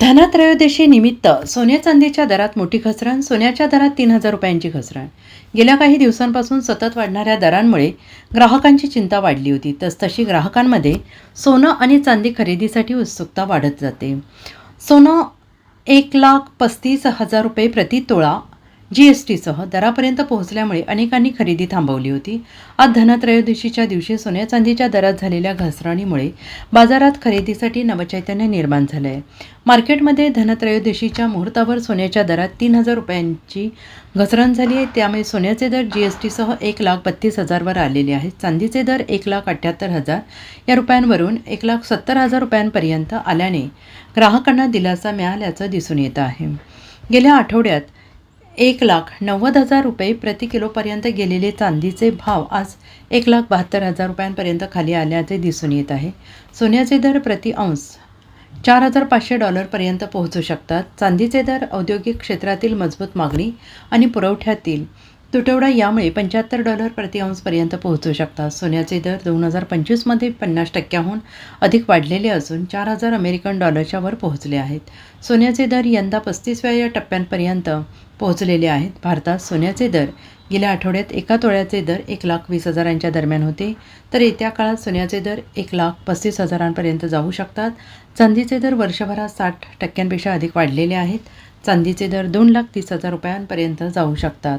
धनत्रयोदशी निमित्त सोन्या चांदीच्या दरात मोठी घसरण सोन्याच्या दरात तीन हजार रुपयांची घसरण. गेल्या काही दिवसांपासून सतत वाढणाऱ्या दरांमुळे ग्राहकांची चिंता वाढली होती. तसतशी ग्राहकांमध्ये सोनं आणि चांदी खरेदीसाठी उत्सुकता वाढत जाते. सोनं एक लाख पस्तीस हजार रुपये प्रति तोळा जी एस टीसह दरापर्यंत पोहोचल्यामुळे अनेकांनी खरेदी थांबवली होती. आज धनत्रयोदशीच्या दिवशी सोन्या चांदीच्या दरात झालेल्या घसरणीमुळे बाजारात खरेदीसाठी नवचैतन्य निर्माण झालं आहे मार्केटमध्ये धनत्रयोदशीच्या मुहूर्तावर सोन्याच्या दरात तीन हजार रुपयांची घसरण झाली आहे. त्यामुळे सोन्याचे दर जी एस टीसह एक लाख बत्तीस हजारवर आलेले आहेत. चांदीचे दर एक लाख अठ्ठ्याहत्तर हजार या रुपयांवरून एक लाख सत्तर हजार रुपयांपर्यंत आल्याने ग्राहकांना दिलासा मिळाल्याचं दिसून येत आहे. गेल्या आठवड्यात एक लाख नव्वद हजार रुपये प्रति किलोपर्यंत गेलेले चांदीचे भाव आज एक लाख बहात्तर हजार रुपयांपर्यंत खाली आल्याचे दिसून येत आहे. सोन्याचे दर प्रति अंश चार हजार पाचशे डॉलरपर्यंत पोहोचू शकतात. चांदीचे दर औद्योगिक क्षेत्रातील मजबूत मागणी आणि पुरवठ्यातील तुटवडा यामुळे पंच्याहत्तर डॉलर प्रति अंशपर्यंत पोहोचू शकतात. सोन्याचे दर दोन हजार पंचवीसमध्ये पन्नास टक्क्याहून अधिक वाढलेले असून चार हजार अमेरिकन डॉलरच्या वर पोहोचले आहेत. सोन्याचे दर यंदा पस्तीसव्या टप्प्यांपर्यंत पोहोचलेले आहेत. भारतात सोन्याचे दर गेल्या आठवड्यात एका तोळ्याचे दर एक लाख वीस हजारांच्या दरम्यान होते. तर येत्या काळात सोन्याचे दर एक लाख पस्तीस हजारांपर्यंत जाऊ शकतात. चांदीचे दर वर्षभरात साठ टक्क्यांपेक्षा अधिक वाढलेले आहेत. चांदीचे दर दोन लाख तीस हजार रुपयांपर्यंत जाऊ शकतात.